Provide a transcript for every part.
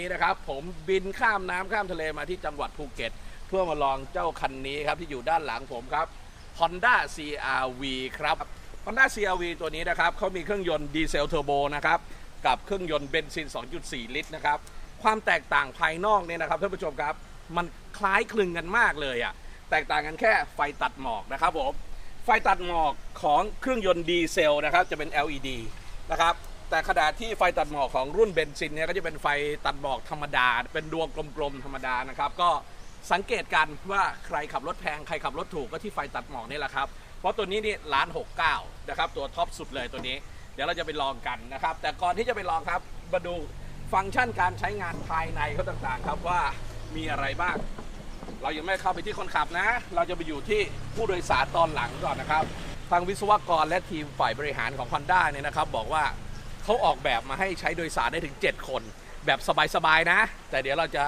นี้นะครับ ผมบินข้ามน้ำข้ามทะเลมาที่จังหวัดภูเก็ต เพื่อมาลองเจ้าคันนี้ครับที่อยู่ด้านหลังผมครับ Honda CRV ครับ Honda CRV ตัวนี้นะครับเขามีเครื่องยนต์ดีเซลเทอร์โบนะครับกับเครื่องยนต์เบนซิน 2.4 ลิตรนะครับความแตกต่างภายนอกเนี่ยนะครับท่านผู้ชมครับ มันคล้ายคลึงกันมากเลยอะ่ะแตกต่างกันแค่ไฟตัดหมอกนะครับผมไฟตัดหมอกของเครื่องยนต์ดีเซลนะครับจะเป็น LED นะครับ แต่ขณะที่ไฟตัดหมอกของรุ่นเบนซินเนี่ยก็จะเป็นไฟตัดหมอกธรรมดา เป็นดวงกลมๆธรรมดานะครับก็สังเกตกันว่าใครขับรถแพงใครขับรถถูกก็ที่ไฟตัดหมอกนี่แหละครับเพราะตัวนี้นี่ล้านหกเก้านะครับตัวท็อปสุดเลยตัวนี้ เดี๋ยวเราจะไปลองกันนะครับ แต่ก่อนที่จะไปลองครับมาดูฟังก์ชันการใช้งานภายในเขาต่างๆ ครับว่ามีอะไรบ้าง เรายังไม่เข้าไปที่คนขับนะ เราจะไปอยู่ที่ผู้โดยสารตอนหลังก่อนนะครับ ทางวิศวกรและทีมฝ่ายบริหารของ Honda เนี่ยนะครับ บอกว่า เขาออกแบบมาให้ใช้โดยสารได้ถึง 7 คน แบบสบาย ๆ นะ แต่เดี๋ยวเราจะ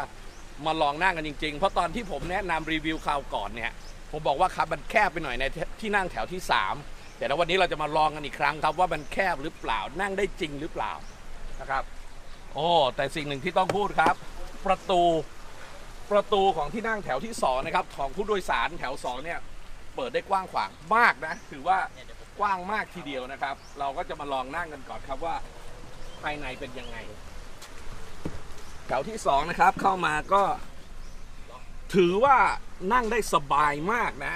มาลองนั่งกันจริง ๆ เพราะตอนที่ผมแนะนำรีวิวคราวก่อนเนี่ย ผมบอกว่าครับมันแคบไปหน่อยในที่นั่งแถวที่ 3 แต่แล้ววันนี้เราจะมาลองกันอีกครั้งครับว่ามันแคบหรือเปล่านั่งได้จริงหรือเปล่านะครับ โอ้แต่สิ่งหนึ่งที่ต้องพูดครับ ประตูประตูของที่นั่งแถวที่สองนะครับของผู้โดยสารแถวสองเนี่ยเปิดได้กว้างขวางมากนะ ถือว่า กว้างมากทีเดียวนะครับ เราก็จะมาลองนั่งกันก่อนครับว่า ภายในเป็นยังไงแถวที่สองนะครับเข้ามาก็ ถือว่านั่งได้สบายมากนะ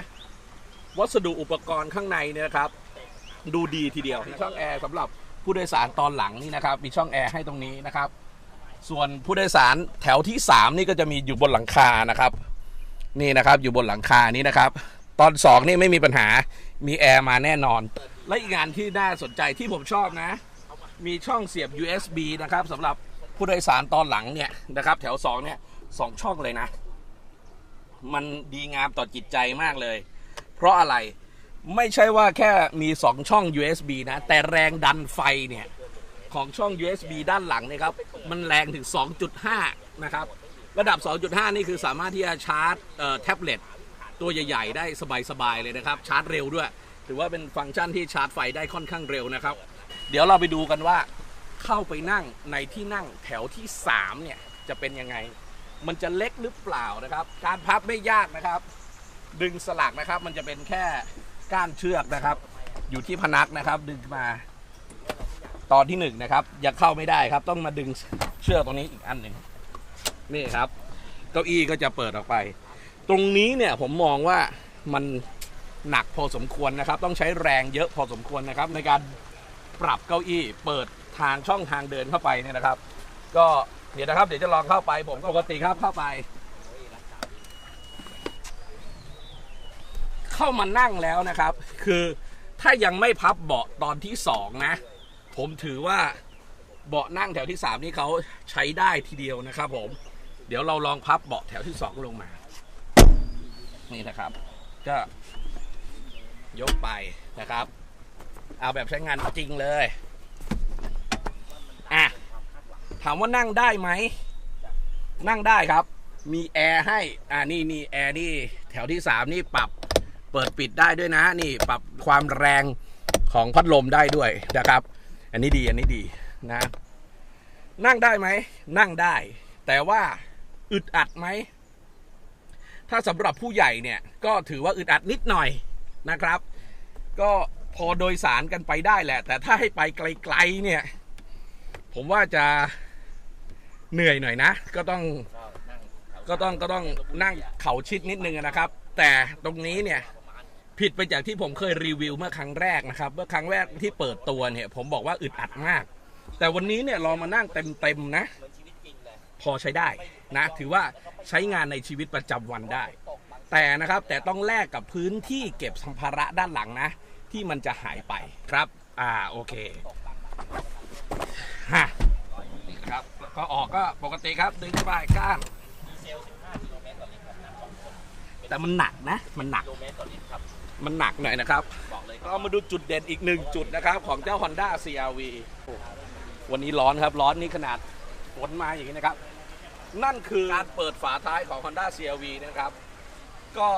วัสดุอุปกรณ์ข้างในเนี่ยนะครับ ดูดีทีเดียวมีช่องแอร์สำหรับผู้โดยสารตอนหลังนี่นะครับ มีช่องแอร์ให้ตรงนี้นะครับ ส่วนผู้โดยสารแถวที่3นี่ก็จะมีอยู่บนหลังคานะครับ นี่นะครับอยู่บนหลังคานี้นะครับ ตอน2นี่ไม่มีปัญหา มีแอร์มาแน่นอน และอีกงานที่น่าสนใจที่ผมชอบนะ มีช่องเสียบ USB นะครับสำหรับผู้โดยสารตอนหลังเนี่ยนะครับ แถว 2 เนี่ยสองช่องเลยนะ มันดีงามต่อจิตใจมากเลย เพราะอะไรไม่ใช่ว่าแค่มี2ช่อง USB นะ แต่แรงดันไฟเนี่ยของช่อง USB ด้านหลังเนยครับ มันแรงถึง 2.5 นะครับ ระดับ 2.5 นี่คือสามารถที่จะชาร์จแท็บเล็ต ตัวใหญ่ ๆ ได้สบายๆเลยนะครับชาร์จเร็วด้วย ถือว่าเป็นฟังก์ชันที่ชาร์จไฟได้ค่อนข้างเร็วนะครับ เดี๋ยวเราไปดูกันว่าเข้าไปนั่งในที่นั่งแถวที่ 3 เนี่ย จะเป็นยังไง มันจะเล็กหรือเปล่านะครับ การพับไม่ยากนะครับ ดึงสลักนะครับ มันจะเป็นแค่ก้านเชือกนะครับ อยู่ที่พนักนะครับ ดึงมา ตอนที่หนึ่งนะครับยังเข้าไม่ได้ครับ ต้องมาดึงเชือกตรงนี้อีกอันหนึ่งนี่ครับ เก้าอี้ก็จะเปิดออกไป ตรงนี้เนี่ยผมมองว่ามันหนักพอสมควรนะครับ ต้องใช้แรงเยอะพอสมควรนะครับ ในการปรับเก้าอี้เปิดทางช่องทางเดินเข้าไปเนี่ยนะครับ ก็เดี๋ยวนะครับเดี๋ยวจะลองเข้าไปผมก็ปกติครับเข้าไป เข้ามานั่งแล้วนะครับ คือถ้ายังไม่พับเบาะตอนที่สองนะ ผมถือว่าเบาะนั่งแถวที่3นี่เขาใช้ได้ทีเดียวนะครับ ผม เดี๋ยวเราลองพับเบาะแถวที่2ลงมา นี่นะครับ ก็ยกไปนะครับ เอาแบบใช้งานจริงเลยอะถามว่านั่งได้ไหม นั่งได้ครับ มีแอร์ให้ อ่านี่นี่แอร์นี่แถวที่3นี่ปรับเปิดปิดได้ด้วยนะ นี่ปรับความแรงของพัดลมได้ด้วยนะครับ อันนี้ดีอันนี้ดีนะ นั่งได้ไหม นั่งได้ แต่ว่าอึดอัดไหม ถ้าสำหรับผู้ใหญ่เนี่ยก็ถือว่าอึดอัดนิดหน่อยนะครับ ก็พอโดยสารกันไปได้แหละ แต่ถ้าให้ไปไกลๆเนี่ย ผมว่าจะเหนื่อยหน่อยนะ ก็ต้องก็ต้องก็ต้องนั่งเข่าชิดนิดนึงนะครับ แต่ตรงนี้เนี่ยผิดไปจากที่ผมเคยรีวิวเมื่อครั้งแรกนะครับ เมื่อครั้งแรกที่เปิดตัวเนี่ย ผมบอกว่าอึดอัดมาก แต่วันนี้เนี่ยลองมานั่งเต็มๆนะ พอใช้ได้ นะถือว่าใช้งานในชีวิตประจำวันได้ แต่นะครับแต่ต้องแลกกับพื้นที่เก็บสัมภาระด้านหลังนะ ที่มันจะหายไปครับอ่าโอเคฮะนี่นะครับก็ออกก็ปกติครับดึงไปก้านแต่มันหนักนะ มันหนัก มันหนักหน่อยนะครับเรามาดูจุดเด่นอีกหนึ่งจุดนะครับ ของเจ้า Honda CRV วันนี้ร้อนครับ ร้อนนี่ขนาดฝนมาอย่างนี้นะครับ นั่นคือการเปิดฝาท้ายของ Honda CRV นะครับ ก็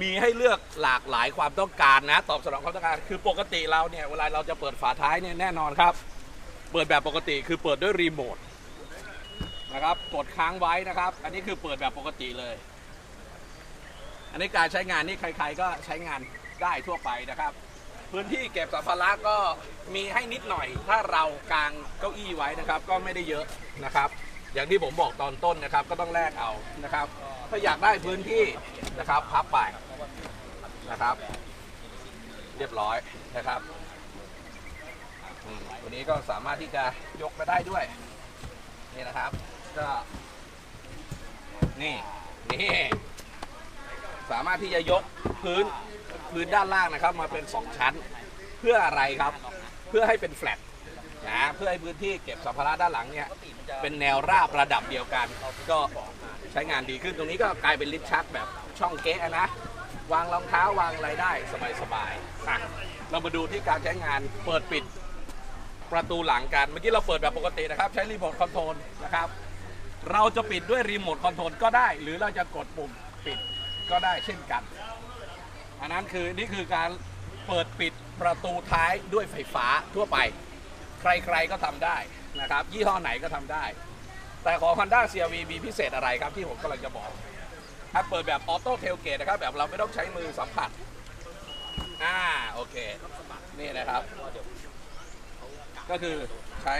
มีให้เลือกหลากหลายความต้องการนะ ตอบสนองความต้องการ คือปกติเราเนี่ยเวลาเราจะเปิดฝาท้ายเนี่ยแน่นอนครับ เปิดแบบปกติคือเปิดด้วยรีโมทนะครับกดค้างไว้นะครับ อันนี้คือเปิดแบบปกติเลย อันนี้การใช้งานนี่ใคร ๆ ก็ใช้งานได้ทั่วไปนะครับ พื้นที่เก็บสัมภาระก็มีให้นิดหน่อย ถ้าเรากางเก้าอี้ไว้นะครับ ก็ไม่ได้เยอะนะครับ อย่างที่ผมบอกตอนต้นนะครับ ก็ต้องแลกเอานะครับ ถ้าอยากได้พื้นที่นะครับ พับไปนะครับ เรียบร้อยนะครับอืมตัวนี้ก็สามารถที่จะยกมาได้ด้วย นี่นะครับ ก็ นี่นี่สามารถที่จะยกพื้นพื้นด้านล่างนะครับ มาเป็น2ชั้น เพื่ออะไรครับ เพื่อให้เป็นแฟลต นะเพื่อให้พื้นที่เก็บสัมภาระด้านหลังเนี่ยเป็นแนวราบระดับเดียวกัน ก็ใช้งานดีขึ้นตรงนี้ก็กลายเป็นลิฟต์ชักแบบช่องเก๊ะนะวางรองเท้าวางอะไรได้สบายๆอะเรามาดูที่การใช้งานเปิดปิดประตูหลังกัน เมื่อกี้เราเปิดแบบปกตินะครับ ใช้รีโมทคอนโทรลนะครับ เราจะปิดด้วยรีโมทคอนโทรลก็ได้ หรือเราจะกดปุ่มปิดก็ได้เช่นกัน อันนั้นคือนี่คือการเปิดปิดประตูท้ายด้วยไฟฟ้าทั่วไป ใครๆก็ทำได้นะครับ ยี่ห้อไหนก็ทำได้ แต่ของ Honda CRV มีพิเศษอะไรครับที่ผมกำลังจะบอกถ้าเปิดแบบออโต้เทลเกตนะครับ แบบเราไม่ต้องใช้มือสัมผัสอ่าโอเค นี่นะครับ ก็คือใช้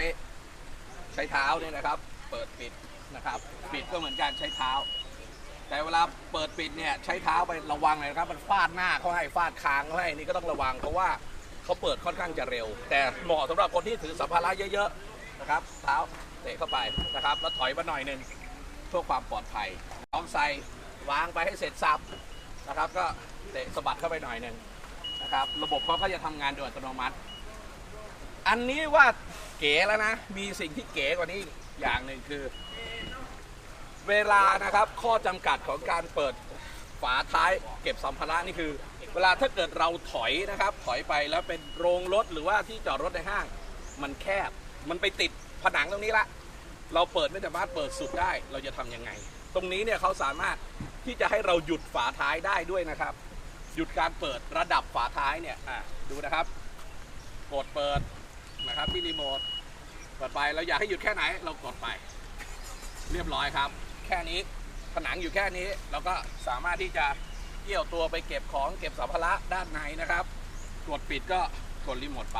ใช้เท้าเนี่ยนะครับ เปิดปิดนะครับ ปิดก็เหมือนกันใช้เท้า แต่เวลาเปิดปิดเนี่ยใช้เท้าไประวังเลยนะครับ มันฟาดหน้าเขาให้ฟาดคางเขาให้นี่ก็ต้องระวังเพราะว่า เขาเปิดค่อนข้างจะเร็ว แต่เหมาะสำหรับคนที่ถือสัมภาระเยอะๆนะครับเท้าเตะเข้าไปนะครับ แล้วถอยมาหน่อยหนึงเพื่อความปลอดภัยลองใส่วางไปให้เสร็จสับนะครับ ก็เตะสะบัดเข้าไปหน่อยหนึ่งนะครับ ระบบเขาก็จะทำงานโดยอัตโนมัติ อันนี้ว่าเก๋แล้วนะ มีสิ่งที่เก๋กว่านี้อย่างหนึ่งคือ เวลานะครับข้อจำกัดของการเปิดฝาท้ายเก็บสัมภาระนี่คือ เวลาถ้าเกิดเราถอยนะครับ ถอยไปแล้วเป็นโรงรถหรือว่าที่จอดรถในห้าง มันแคบ มันไปติดผนังตรงนี้ละ เราเปิดไม่สามารถเปิดสุดได้ เราจะทำยังไง ตรงนี้เนี่ยเขาสามารถที่จะให้เราหยุดฝาท้ายได้ด้วยนะครับ หยุดการเปิดระดับฝาท้ายเนี่ยดูนะครับ กดเปิดนะครับที่รีโมทเปิดไปเราอยากให้หยุดแค่ไหน เรากดไป เรียบร้อยครับ แค่นี้ผนังอยู่แค่นี้เราก็สามารถที่จะ เกี่ยวตัวไปเก็บของเก็บสัมภาระด้านในนะครับ กดปิดก็กดรีโมทไป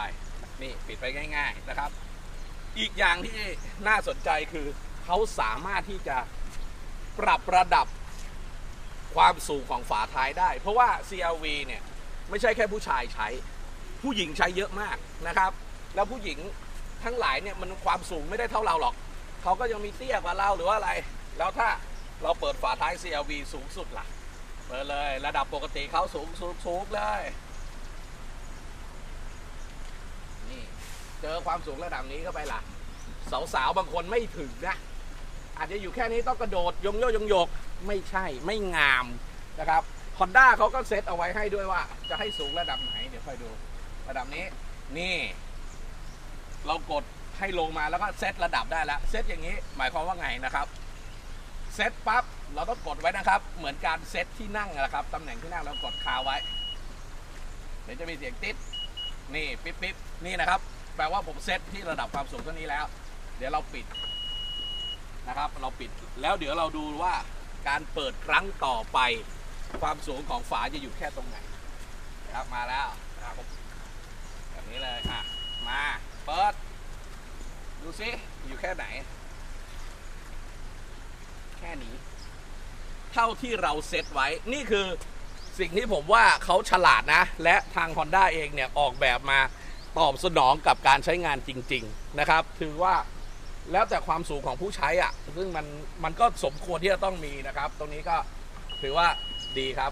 นี่ปิดไปง่าย ๆนะครับ อีกอย่างที่น่าสนใจคือเขาสามารถที่จะปรับระดับความสูงของฝาท้ายได้ เพราะว่า CRV เนี่ยไม่ใช่แค่ผู้ชายใช้ ผู้หญิงใช้เยอะมากนะครับ แล้วผู้หญิงทั้งหลายเนี่ยมันความสูงไม่ได้เท่าเราหรอก เขาก็ยังมีเตี้ยกว่าเราหรือว่าอะไร แล้วถ้าเราเปิดฝาท้าย CRV สูงสุดล่ะ เปิดเลยระดับปกติเขาสูงสูงสูงเลย นี่ เจอความสูงระดับนี้เข้าไปล่ะ สาวๆบางคนไม่ถึงนะ อาจจะอยู่แค่นี้ต้องกระโดดยงโยยงโยกไม่ใช่ไม่งามนะครับ Honda เขาก็เซตเอาไว้ให้ด้วยว่า จะให้สูงระดับไหน เดี๋ยวค่อยดู ระดับนี้ นี่ เรากดให้ลงมาแล้วก็เซตระดับได้แล้วเซตอย่างนี้ หมายความว่าไงนะครับ เซตปั๊บเราต้องกดไว้นะครับ เหมือนการเซตที่นั่งนะครับตำแหน่งที่นั่งเรากดคาไว้เดี๋ยวจะมีเสียงติดนี่ปิ๊บปิ๊บนี่นะครับ แปลว่าผมเซตที่ระดับความสูงเท่านี้แล้ว เดี๋ยวเราปิดนะครับ เราปิดแล้วเดี๋ยวเราดูว่าการเปิดครั้งต่อไปความสูงของฝาจะอยู่แค่ตรงไหนนะครับมาแล้วนะครับแบบนี้เลยอะมาเปิด ดูซิอยู่แค่ไหน แค่นี้ เท่าที่เราเซตไว้ นี่คือสิ่งที่ผมว่าเขาฉลาดนะ และทาง Honda เองเนี่ยออกแบบมาตอบสนองกับการใช้งานจริง ๆนะครับ ถือว่าแล้วแต่ความสูงของผู้ใช้อะ่ะ ซึ่งมันมันก็สมควรที่จะต้องมีนะครับ ตรงนี้ก็ถือว่าดีครับ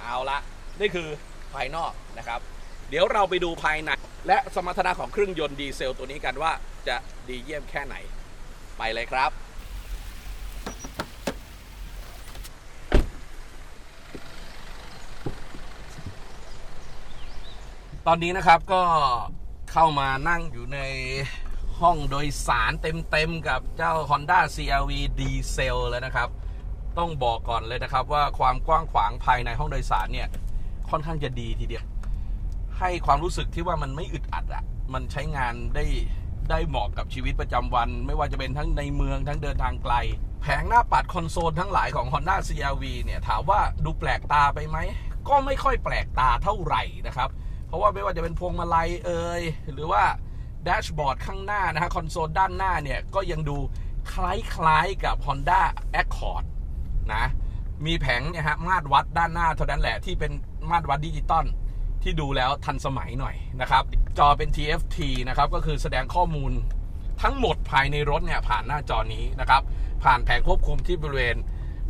เอาละนี่คือภายนอกนะครับ เดี๋ยวเราไปดูภายใน และสมรรถนะของเครื่องยนต์ดีเซลตัวนี้กันว่าจะดีเยี่ยมแค่ไหน ไปเลยครับ ตอนนี้นะครับก็เข้ามานั่งอยู่ในห้องโดยสารเต็มๆกับเจ้า Honda CRV Diesel แล้วนะครับ ต้องบอกก่อนเลยนะครับว่าความกว้างขวางภายในห้องโดยสารเนี่ย ค่อนข้างจะดีทีเดียว ให้ความรู้สึกที่ว่ามันไม่อึดอัดอะมันใช้งานได้ได้เหมาะกับชีวิตประจำวัน ไม่ว่าจะเป็นทั้งในเมืองทั้งเดินทางไกล แผงหน้าปัดคอนโซลทั้งหลายของ Honda CRV เนี่ยถามว่าดูแปลกตาไปไหมก็ไม่ค่อยแปลกตาเท่าไหร่นะครับ เพราะว่าไม่ว่าจะเป็นพวงมาลัยเอ่ยหรือว่าแดชบอร์ดข้างหน้านะฮะคอนโซลด้านหน้าเนี่ย ก็ยังดูคล้ายๆกับ Honda Accord นะ มีแผงเนี่ยฮะมาตรวัดด้านหน้าเท่านั้นแหละที่เป็นมาตรวัดดิจิตอลที่ดูแล้วทันสมัยหน่อยนะครับ จอเป็น TFT นะครับ ก็คือแสดงข้อมูลทั้งหมดภายในรถเนี่ย ผ่านหน้าจอนี้นะครับ ผ่านแผงควบคุมที่บริเวณ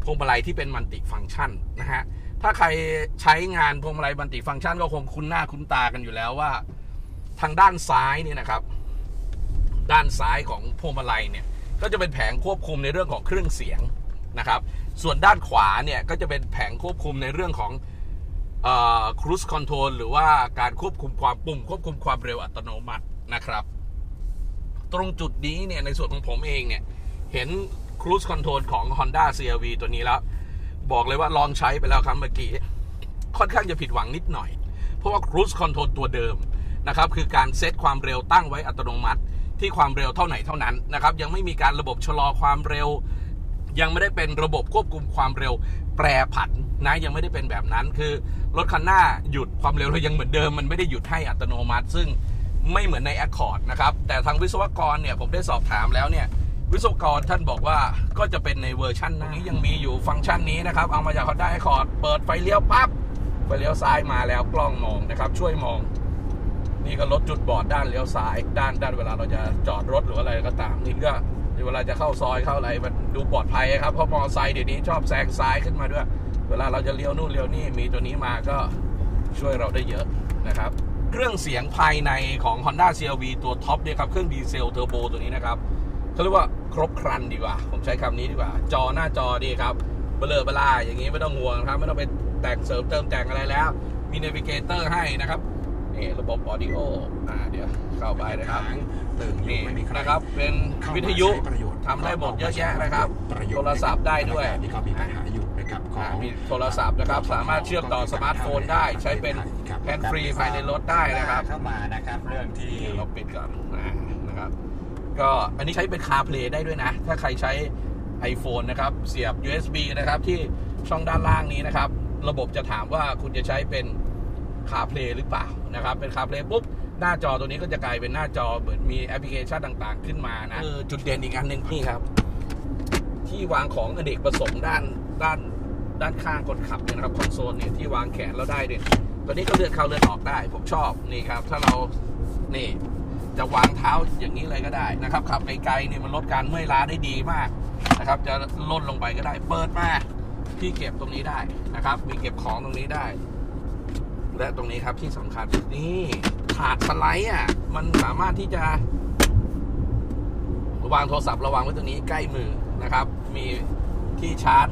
พวงมาลัยที่เป็นมัลติฟังก์ชันนะฮะ ถ้าใครใช้งานพวงมาลัยมัลติฟังก์ชันก็คงคุ้นหน้าคุ้นตากันอยู่แล้วว่า ทางด้านซ้ายเนี่ยนะครับ ด้านซ้ายของพวงมาลัยเนี่ย ก็จะเป็นแผงควบคุมในเรื่องของเครื่องเสียงนะครับ ส่วนด้านขวาเนี่ยก็จะเป็นแผงควบคุมในเรื่องของครู i คอนโทรลหรือว่าการควบคุมความปุ่ม ควบคุมความเร็วอัตโนมัตินะครับ ตรงจุดนี้เนี่ยในส่วนของผมเองเนี่ย เห็นครู i คอนโทรลของ Honda CRV ตัวนี้แล้ว บอกเลยว่าลองใช้ไปแล้วครับเมื่อกี้ ค่อนข้างจะผิดหวังนิดหน่อย เพราะว่าครู i คอนโทรลตัวเดิมนะครับคือการเซตความเร็วตั้งไว้อัตโนมัติ ที่ความเร็วเท่าไหนเท่านั้นนะครับยังไม่มีการระบบชะลอความเร็ว ยังไม่ได้เป็นระบบควบคุมความเร็วแปรผันนะยังไม่ได้เป็นแบบนั้น คือรถคันหน้าหยุดความเร็วเรายังเหมือนเดิม มันไม่ได้หยุดให้อัตโนมัติ ซึ่งไม่เหมือนใน Accord นะครับแต่ทางวิศวกรเนี่ยผมได้สอบถามแล้วเนี่ย วิศวกรท่านบอกว่าก็จะเป็นในเวอร์ชันนี้ยังมีอยู่ฟังก์ชันนี้นะครับ เอามาจาก Honda Accord เปิดไฟเลี้ยวปั๊บไฟเลี้ยวซ้ายมาแล้วกล้องมองนะครับ ช่วยมอง นี่ก็ลดจุดบอดด้านเลี้ยวซ้าย ด้านด้านเวลาเราจะจอดรถหรืออะไรก็ตามนี่ก็เวลาจะเข้าซอยเข้าอะไรมันดูปลอดภัยครับเพราะมอเตอร์ไซค์เดี๋ยวนี้ชอบแซงซ้ายขึ้นมาด้วย เวลาเราจะเลี้ยวนู่นเลี้ยวนี่มีตัวนี้มาก็ช่วยเราได้เยอะนะครับ เครื่องเสียงภายในของ Honda CRV ตัวท็อปเนี่ยครับเครื่องดีเซลเทอร์โบตัวนี้นะครับ เขาเรียกว่าครบครันดีกว่า ผมใช้คำนี้ดีกว่า จอหน้าจอดีครับเบลอเบลาอย่างนี้ไม่ต้องห่วงครับ ไม่ต้องไปแต่งเสริมเติมแต่งอะไรแล้ว มีเนวิเกเตอร์ให้นะครับนี่ระบบออดิโออ่าเดี๋ยวเข้าไปนะครับตื่นอยู่นี่ไม่มีใครนะครับ เป็นเข้ามาวิทยุใช้ประโยชน์ทำได้หมดเยอะแยะนะครับประโยชน์โทรศัพท์ได้ด้วยนี่ก็มีปัญหาอยู่นะครับขออ่างมีโทรศัพท์นะครับ สามารถเชื่อมต่อสมาร์ทโฟนได้ ใช้เป็นแฮนด์ฟรีภายในรถได้นะครับเข้ามานะครับเรื่องที่นี่เราปิดก่อนนะนะครับ ก็อันนี้ใช้เป็น CarPlay ได้ด้วยนะ ถ้าใครใช้ iPhone นะครับ เสียบ USB นะครับ ที่ช่องด้านล่างนี้นะครับ ระบบจะถามว่าคุณจะใช้เป็น CarPlay หรือเปล่านะครับ เป็น CarPlay ปุ๊บ หน้าจอตัวนี้ก็จะกลายเป็นหน้าจอเหมือนมีแอปพลิเคชันต่างๆ ขึ้นมานะเออจุดเด่นอีกอันหนึ่งนี่ครับ ที่วางของอเนกประสงค์ด้านด้านด้านข้างคนขับเนี่ยนะครับคอนโซลเนี่ยที่วางแขนแล้วได้เนี่ยตัวนี้ก็เลื่อนเข้าเลื่อนออกได้ ผมชอบนี่ครับ ถ้าเรานี่ จะวางเท้าอย่างนี้เลยก็ได้นะครับขับไกลๆเนี่ยมันลดการเมื่อยล้าได้ดีมากนะครับ จะล่นลงไปก็ได้ เปิดมาที่เก็บตรงนี้ได้นะครับ มีเก็บของตรงนี้ได้ และตรงนี้ครับที่สำคัญนี่ถาดสไลด์อะมันสามารถที่จะวางโทรศัพท์ระวางไว้ตรงนี้ใกล้มือนะครับ มีที่ชาร์จ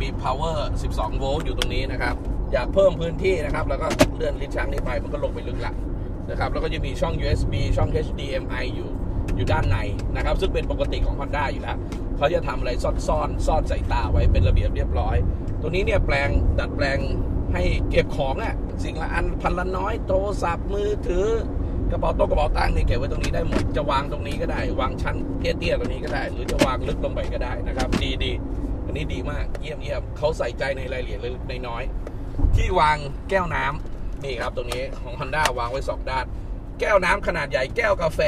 มี power 12 โวลต์อยู่ตรงนี้นะครับ อยากเพิ่มพื้นที่นะครับ แล้วก็เลื่อนลิ้นชักนี้ไปมันก็ลงไปลึกละ นะครับแล้วก็จะมีช่อง USB ช่อง HDMI อยู่อยู่ด้านในนะครับ ซึ่งเป็นปกติของ Honda อยู่แล้วเขาจะทำอะไรซ่อนซ่อนซ่อนใส่ตาไว้เป็นระเบียบเรียบร้อย ตัวนี้เนี่ยแปลงดัดแปลงให้เก็บของอะ่ะสิ่งละอันพันละน้อยโทรศัพท์มือถือกระเป๋าโต๊ะกระเป๋าตังค์เนี่ยเก็บไว้ตรงนี้ได้หมดจะวางตรงนี้ก็ได้ วางชั้นเตี้ยๆตรงนี้ก็ได้ หรือจะวางลึกลงไปก็ได้นะครับ ดีดีอันนี้ดีมากเยี่ยมเยี่ยมเขาใส่ใจในรายละเอียดเล็กน้อย ที่วางแก้วน้ำ นี่ครับตรงนี้ของ Honda วางไว้สองด้าน แก้วน้ำขนาดใหญ่แก้วกาแฟ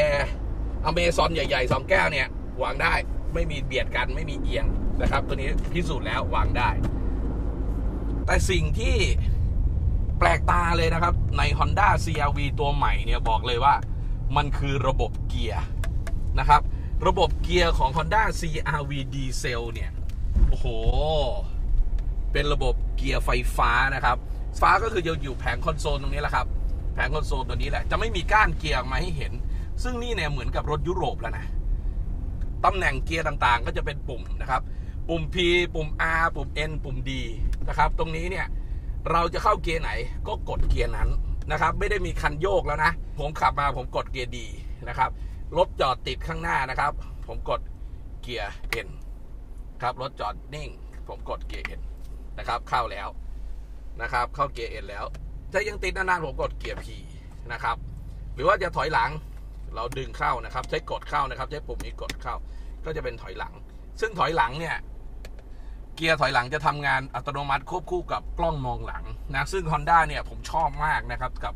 อเมซอนใหญ่ๆสองแก้วเนี่ย วางได้ไม่มีเบียดกันไม่มีเอียงนะครับ ตัวนี้พิสูจน์แล้ววางได้ แต่สิ่งที่แปลกตาเลยนะครับ ใน Honda CRV ตัวใหม่เนี่ยบอกเลยว่า มันคือระบบเกียร์นะครับ ระบบเกียร์ของ Honda CRV Diesel เนี่ย โอ้โห เป็นระบบเกียร์ไฟฟ้านะครับ ฟ้าก็คือจะอยู่แผงคอนโซลตรงนี้แหละครับ แผงคอนโซลตัวนี้แหละ จะไม่มีก้านเกียร์มาให้เห็น ซึ่งนี่เนี่ยเหมือนกับรถยุโรปแล้วนะ ตำแหน่งเกียร์ต่างๆ ก็จะเป็นปุ่มนะครับ ปุ่ม P ปุ่ม R ปุ่ม N ปุ่ม D นะครับ ตรงนี้เนี่ยเราจะเข้าเกียร์ไหนก็กดเกียร์นั้นนะครับ ไม่ได้มีคันโยกแล้วนะ ผมขับมาผมกดเกียร์ดีนะครับรถจอดติดข้างหน้านะครับ ผมกดเกียร์ N ครับรถจอดนิ่ง ผมกดเกียร์ N นะครับเข้าแล้ว นะครับ เข้าเกียร์ N แล้วถ้ายังติดนานๆผมกดเกียร์ P นะครับ หรือว่าจะถอยหลังเราดึงเข้านะครับ ใช้กดเข้านะครับ ใช้ปุ่มนี้กดเข้า ก็จะเป็นถอยหลัง ซึ่งถอยหลังเนี่ยเกียร์ถอยหลังจะทำงานอัตโนมัติควบคู่กับกล้องมองหลังนะซึ่ง Honda เนี่ยผมชอบมากนะครับกับ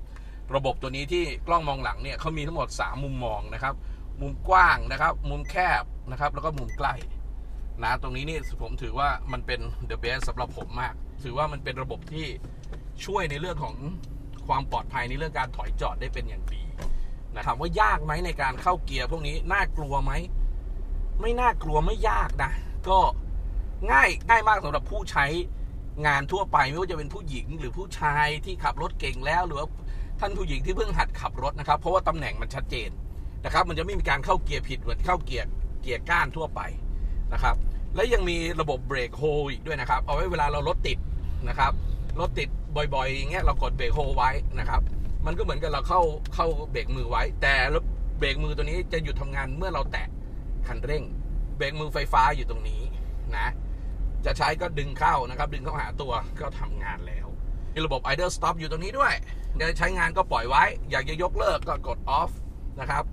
ระบบตัวนี้ที่กล้องมองหลังเนี่ยเขามีทั้งหมด 3 มุมมองนะครับ มุมกว้างนะครับ มุมแคบนะครับ แล้วก็มุมใกล้ นะตรงนี้นี่ผมถือว่ามันเป็น the best สำหรับผมมาก ถือว่ามันเป็นระบบที่ช่วยในเรื่องของความปลอดภัยในเรื่องการถอยจอดได้เป็นอย่างดีนะถามว่ายากไหมในการเข้าเกียร์พวกนี้น่ากลัวไหมไม่น่ากลัวไม่ยากนะ ก็ง่ายง่ายมากสำหรับผู้ใช้งานทั่วไปไม่ว่าจะเป็นผู้หญิง หรือผู้ชายที่ขับรถเก่งแล้ว หรือว่าท่านผู้หญิงที่เพิ่งหัดขับรถนะครับ เพราะว่าตำแหน่งมันชัดเจนนะครับ มันจะไม่มีการเข้าเกียร์ผิดเหมือนเข้าเกียร์เกียร์ก้านทั่วไป นะครับ และยังมีระบบเบรกโฮอีกด้วยนะครับ เอาไว้เวลาเรารถติดนะครับ รถติดบ่อยๆอย่างเงี้ยเรากดเบรกโฮไว้นะครับ มันก็เหมือนกับเราเข้าเข้าเบรกมือไว้ แต่เบรกมือตัวนี้จะหยุดทำงานเมื่อเราแตะคันเร่ง เบรกมือไฟฟ้าอยู่ตรงนี้นะ จะใช้ก็ดึงเข้านะครับ ดึงเข้าหาตัวก็ทำงานแล้ว มีระบบ idle stop อยู่ตรงนี้ด้วยจะใช้งานก็ปล่อยไว้ อยากจะยกเลิกก็กด off นะครับ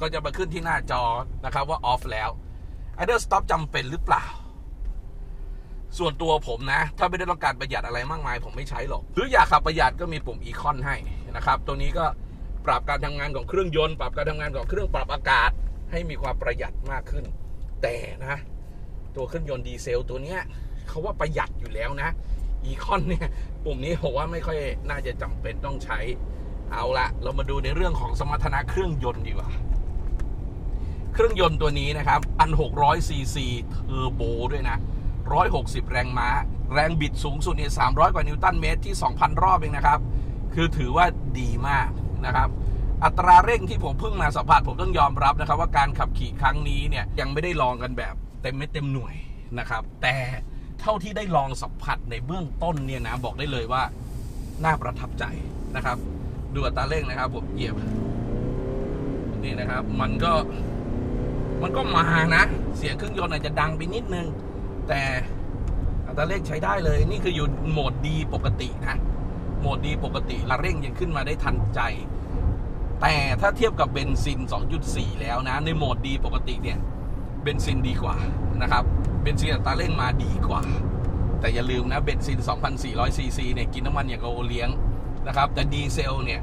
ก็จะมาขึ้นที่หน้าจอนะครับว่า off แล้ว idle stop จำเป็นหรือเปล่า ส่วนตัวผมนะ ถ้าไม่ได้ต้องการประหยัดอะไรมากมาย ผมไม่ใช้หรอก หรืออยากขับประหยัดก็มีปุ่มอีคอนให้นะครับ ตัวนี้ก็ปรับการทำงานของเครื่องยนต์ ปรับการทำงานของเครื่องปรับอากาศ ให้มีความประหยัดมากขึ้น แต่นะ ตัวเครื่องยนต์ดีเซลตัวเนี้ยเขาว่าประหยัดอยู่แล้วนะอีคอนเนี่ย ปุ่มนี้ผมว่าไม่ค่อยน่าจะจำเป็นต้องใช้เอาละเรามาดูในเรื่องของสมรรถนะเครื่องยนต์ดีกว่า เครื่องยนต์ตัวนี้นะครับอัน600ซีซีเทอร์โบด้วยนะ 160 แรงม้า แรงบิดสูงสุดเนี่ย300 กว่านิวตันเมตรที่ 2,000 รอบเองนะครับ คือถือว่าดีมากนะครับ อัตราเร่งที่ผมเพิ่งมาสัมผัสผมต้องยอมรับนะครับ ว่าการขับขี่ครั้งนี้เนี่ยยังไม่ได้ลองกันแบบเต็มเม็ดเต็มหน่วยนะครับ แต่เท่าที่ได้ลองสัมผัสในเบื้องต้นเนี่ยนะบอกได้เลยว่าน่าประทับใจนะครับ ดูอัตราเร่งนะครับผมเหยียบนี่นะครับ มันก็ มันก็มานะ เสียงเครื่องยนต์อาจจะดังไปนิดนึง แต่อัตราเร่งใช้ได้เลย นี่คืออยู่โหมดดีปกตินะ โหมดดีปกติละเร่งยังขึ้นมาได้ทันใจ แต่ถ้าเทียบกับเบนซิน 2.4 แล้วนะ ในโหมดดีปกติเนี่ย เบนซินดีกว่านะครับ เบนซินอัตราเร่งมาดีกว่า แต่อย่าลืมนะ เบนซิน 2,400 ซีซีเนี่ย กินน้ำมันอย่างกับโอเลี้ยงนะครับ แต่ดีเซลเนี่ย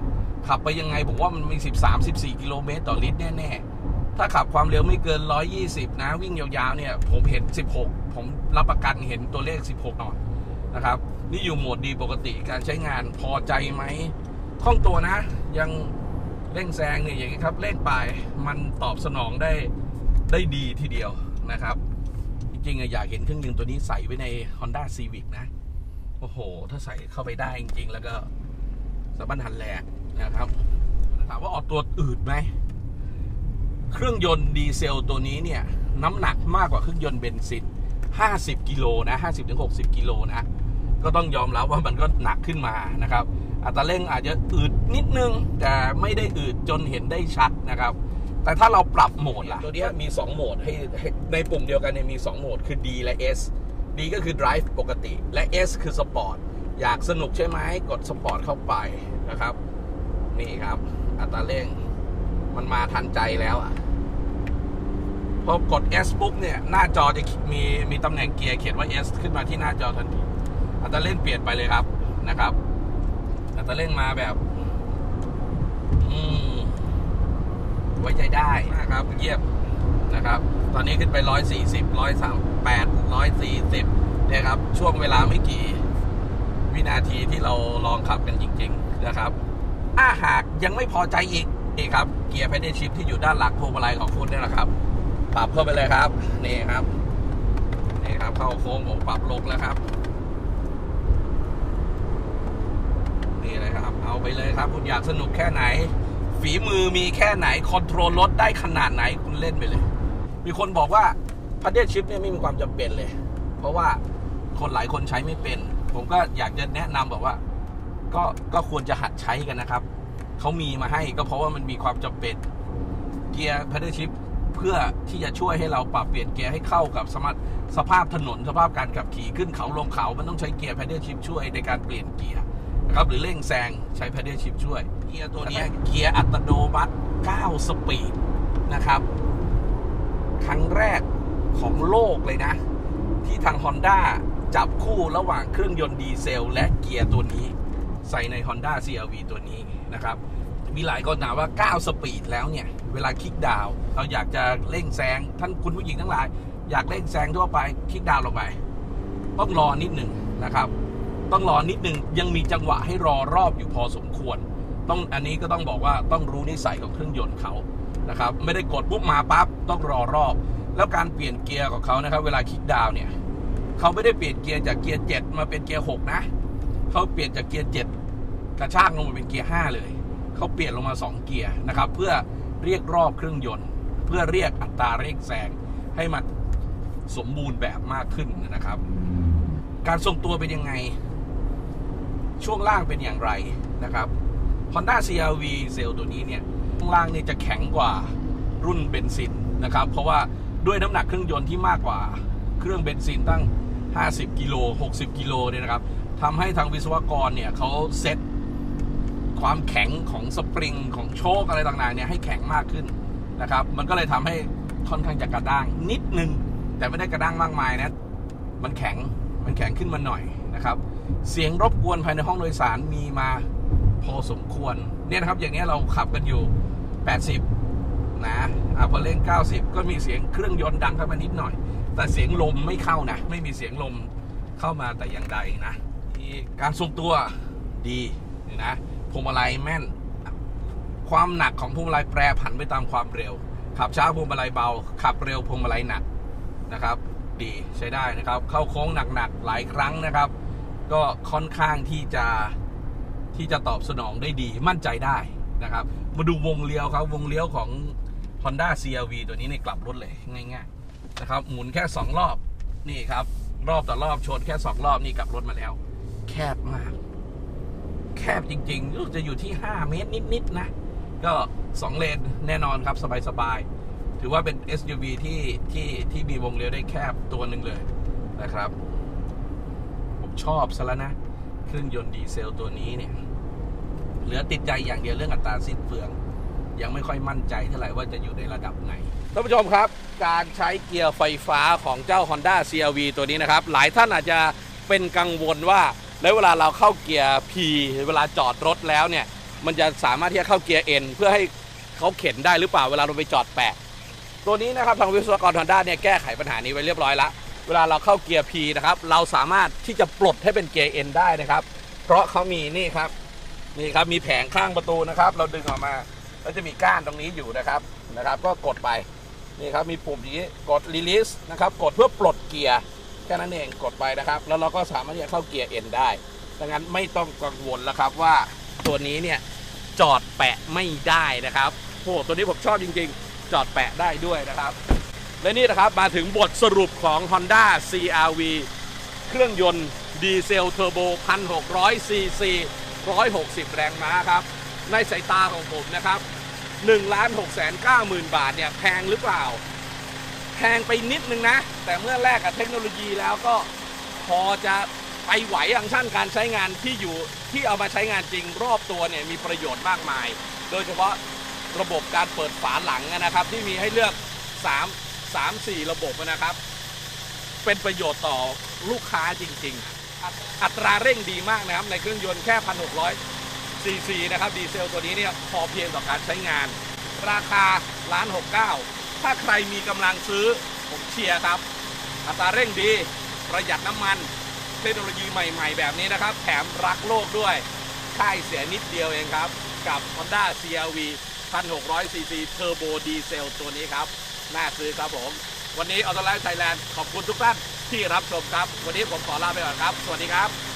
ขับไปยังไงผมว่ามันมี 13-14 กิโลเมตรต่อลิตรแน่ๆ ถ้าขับความเร็วไม่เกิน 120 นะ วิ่งยาวๆเนี่ย ผมเห็น 16 ผมรับประกันเห็นตัวเลข 16หน่อยนะครับ นี่อยู่โหมดดีปกติการใช้งานพอใจไหมคล่องตัวนะ ยังเร่งแซงเนี่ยอย่างนี้ครับเร่งไปมันตอบสนองได้ได้ดีทีเดียวนะครับ จริงๆอยากเห็นเครื่องยนต์ตัวนี้ใส่ไว้ใน Honda Civic นะ โอ้โห ถ้าใส่เข้าไปได้จริงๆ แล้วก็สะบันหันแหลกนะครับถามว่าออกตัวอืดไหม เครื่องยนต์ดีเซลตัวนี้เนี่ย น้ำหนักมากกว่าเครื่องยนต์เบนซิน 50 กิโลนะ50-60 กิโลนะ ก็ต้องยอมรับว่ามันก็หนักขึ้นมานะครับ อัตราเร่งอาจจะอืดนิดนึง แต่ไม่ได้อืดจนเห็นได้ชัดนะครับ แต่ถ้าเราปรับโหมดล่ะ ตัวนี้มี 2 โหมดให้ให้ในปุ่มเดียวกันเนี่ยมี 2 โหมดคือ D และ S D ก็คือ drive ปกติ และ S คือ sport อยากสนุกใช่ไหมกด sport เข้าไปนะครับ นี่ครับ อัตราเร่ง มันมาทันใจแล้วอะพอกด S ปุ๊บเนี่ย หน้าจอจะมีมีตำแหน่งเกียร์เขียนว่า S ขึ้นมาที่หน้าจอทันทีอัตราเร่งเปลี่ยนไปเลยครับนะครับอัตราเร่งมาแบบอืมไว้ใจได้นะครับ เยียบนะครับ ตอนนี้ขึ้นไปร้อยสี่สิบร้อยสามแปดร้อยสี่สิบเนี่ยครับ ช่วงเวลาไม่กี่ วินาทีที่เราลองขับกันจริง ๆ นะครับ ถ้าหากยังไม่พอใจอีก นี่ครับเกียร์ p พ d เด s ชิ f ที่อยู่ด้านหลังพวงมาลัยของคุณเนี่ยนะครับ ปรับเข้าไปเลยครับนี่ครับนี่ครับเข้าโค้งผมปรับลงแล้วครับ นี่เลยครับ เอาไปเลยครับ คุณอยากสนุกแค่ไหน ฝีมือมีแค่ไหนคอนโทรลรถได้ขนาดไหนคุณเล่นไปเลย มีคนบอกว่าพัดเด l ชิปเนี่ยไม่มีความจำเป็นเลย เพราะว่าคนหลายคนใช้ไม่เป็น ผมก็อยากจะแนะนำแบบว่า ก็ก็ควรจะหัดใช้กันนะครับ เขามีมาให้ก็เพราะว่ามันมีความจำเป็นเกียร์พัดเด l ชิปเพื่อที่จะช่วยให้เราปรับเปลี่ยนเกียร์ให้เข้ากับสมรรถสภาพถนนสภาพการขับขี่ขึ้นเขาลงเขา มันต้องใช้เกียร์ p พดเด l ชิปช่วยในการเปลี่ยนเกียร์นะครับหรือเร่งแซงใช้ pedal shift ช่วย เกียร์ตัวเนี้ยเกียร์อัตโนมัติ 9 สปีดนะครับ ครั้งแรกของโลกเลยนะ ที่ทาง Honda จับคู่ระหว่างเครื่องยนต์ดีเซล และเกียร์ตัวนี้ ใส่ใน Honda CRV ตัวนี้นะครับ มีหลายคนถามว่า 9 สปีดแล้วเนี่ย เวลาคลิกดาว เราอยากจะเร่งแซงท่านคุณผู้หญิงทั้งหลาย อยากเร่งแซงทั่วไปคลิกดาวลงไป ต้องรอนิดหนึ่งนะครับ ต้องรอนิดหนึ่งยังมีจังหวะให้รอรอบอยู่พอสมควร ต้องอันนี้ก็ต้องบอกว่าต้องรู้นิสัยของเครื่องยนต์เขานะครับไม่ได้กดปุ๊บมาปั๊บต้องรอรอบ แล้วการเปลี่ยนเกียร์ของเขานะครับ เวลาคลิกดาวเนี่ยเขาไม่ได้เปลี่ยนเกียร์จากเกียร์7มาเป็นเกียร์6นะ เขาเปลี่ยนจากเกียร์7กระชากลงมาเป็นเกียร์5เลยเขาเปลี่ยนลงมา 2 เกียร์นะครับ เพื่อเรียกรอบเครื่องยนต์ เพื่อเรียกอัตราเร่งแซงให้มันสมบูรณ์แบบมากขึ้นนะครับ การทรงตัวเป็นยังไง ช่วงล่างเป็นอย่างไรนะครับ Honda CRV เซลล์ตัวนี้เนี่ยช่วงล่างเนี่ยจะแข็งกว่ารุ่นเบนซินนะครับ เพราะว่าด้วยน้ำหนักเครื่องยนต์ที่มากกว่าเครื่องเบนซินตั้ง 50 กิโล 60 กิโลเนี่ยนะครับ ทำให้ทางวิศวกรเนี่ยเขาเซ็ตความแข็งของสปริงของโชคอะไรต่างๆเนี่ยให้แข็งมากขึ้นนะครับ มันก็เลยทำให้ค่อนข้างจะกระด้างนิดนึง แต่ไม่ได้กระด้างมากมายนะ มันแข็งมันแข็งขึ้นมาหน่อยนะครับ เสียงรบกวนภายในห้องโดยสารมีมาพอสมควร เนี่ยนะครับอย่างนี้เราขับกันอยู่ 80 นะอะพอเร่ง 90 ก็มีเสียงเครื่องยนต์ดังเข้ามานิดหน่อย แต่เสียงลมไม่เข้านะ ไม่มีเสียงลมเข้ามาแต่อย่างใดนะ การทรงตัวดีนะพวงมาลัยแม่น ความหนักของพวงมาลัยแปรผันไปตามความเร็ว ขับช้าพวงมาลัยเบา ขับเร็วพวงมาลัยหนักนะครับ ดีใช้ได้นะครับ เข้าโค้งหนักๆหลายครั้งนะครับ ก็ค่อนข้างที่จะที่จะตอบสนองได้ดีมั่นใจได้นะครับ มาดูวงเลี้ยวครับวงเลี้ยวของ Honda CRV ตัวนี้ในกลับรถเลยง่ายๆนะครับ หมุนแค่ 2 รอบนี่ครับ รอบต่อรอบชนแค่ 2 รอบนี่กลับรถมาแล้ว แคบมาก แคบจริงๆรู้สึกจะอยู่ที่ 5 เมตรนิดๆนะ ก็ 2 เลนแน่นอนครับสบายๆ ถือว่าเป็น SUV ที่ที่ที่มีวงเลี้ยวได้แคบตัวหนึ่งเลยนะครับ ผมชอบซะแล้วนะ เครื่องยนต์ดีเซลตัวนี้เนี่ย เหลือติดใจอย่างเดียวเรื่องอัตราสิ้นเปลืองยังไม่ค่อยมั่นใจเท่าไหร่ว่าจะอยู่ในระดับไหน ท่านผู้ชมครับ การใช้เกียร์ไฟฟ้าของเจ้า Honda CRV ตัวนี้นะครับ หลายท่านอาจจะเป็นกังวลว่า แล้วเวลาเราเข้าเกียร์ P เวลาจอดรถแล้วเนี่ย มันจะสามารถที่จะเข้าเกียร์ N เพื่อให้เขาเข็นได้หรือเปล่าเวลาเราไปจอดแปะตัวนี้นะครับทางวิศวกร Honda เนี่ยแก้ไขปัญหานี้ไว้เรียบร้อยล้วเวลาเราเข้าเกียร์ P นะครับ เราสามารถที่จะปลดให้เป็นเกียร์ N ได้นะครับ เพราะเขามีนี่ครับนี่ครับมีแผงข้างประตูนะครับ เราดึงออกมาแล้วจะมีก้านตรงนี้อยู่นะครับนะครับ ก็กดไปนี่ครับมีปุ่มอย่างนี้กด release นะครับกดเพื่อปลดเกียร์ แค่นั้นเองกดไปนะครับ แล้วเราก็สามารถที่จะเข้าเกียร์ N ได้ดังนั้นไม่ต้องกังวลแล้วครับว่าตัวนี้เนี่ยจอดแปะไม่ได้นะครับโอ้โหตัวนี้ผมชอบจริงๆ จอดแปะได้ด้วยนะครับ และนี่นะครับมาถึงบทสรุปของ Honda CRV เครื่องยนต์ดีเซลเทอร์โบ 1,600 ซีซี 160 แรงม้าครับ ในสายตาของผมนะครับ1ล้าน6แสน9หมื่นบาทเนี่ยแพงหรือเปล่า แพงไปนิดนึงนะ แต่เมื่อแรกกับเทคโนโลยีแล้วก็พอจะไปไหวอย่างชั่นการใช้งานที่อยู่ที่เอามาใช้งานจริงรอบตัวเนี่ยมีประโยชน์มากมาย โดยเฉพาะระบบการเปิดฝาหลังนะครับ ที่มีให้เลือก 3 3 4 ระบบนะครับ เป็นประโยชน์ต่อลูกค้าจริง ๆ อัตอัตราเร่งดีมากนะครับ ในเครื่องยนต์แค่ 1,600ซีซีนะครับ ดีเซลตัวนี้เนี่ยพอเพียงต่อการใช้งาน ราคาล้าน69 ถ้าใครมีกำลังซื้อ ผมเชียร์ครับ อัตราเร่งดี ประหยัดน้ำมัน เทคโนโลยีใหม่ๆ แบบนี้นะครับ แถมรักโลกด้วย ค่ายเสียนิดเดียวเองครับ กับ Honda CRV 1,600 cc Turbo Diesel ตัวนี้ครับ น่าซื้อครับผม วันนี้ออโตไลฟ์ไทยแลนด์ขอบคุณทุกท่านที่รับชมครับ วันนี้ผมขอลาไปก่อนครับ สวัสดีครับ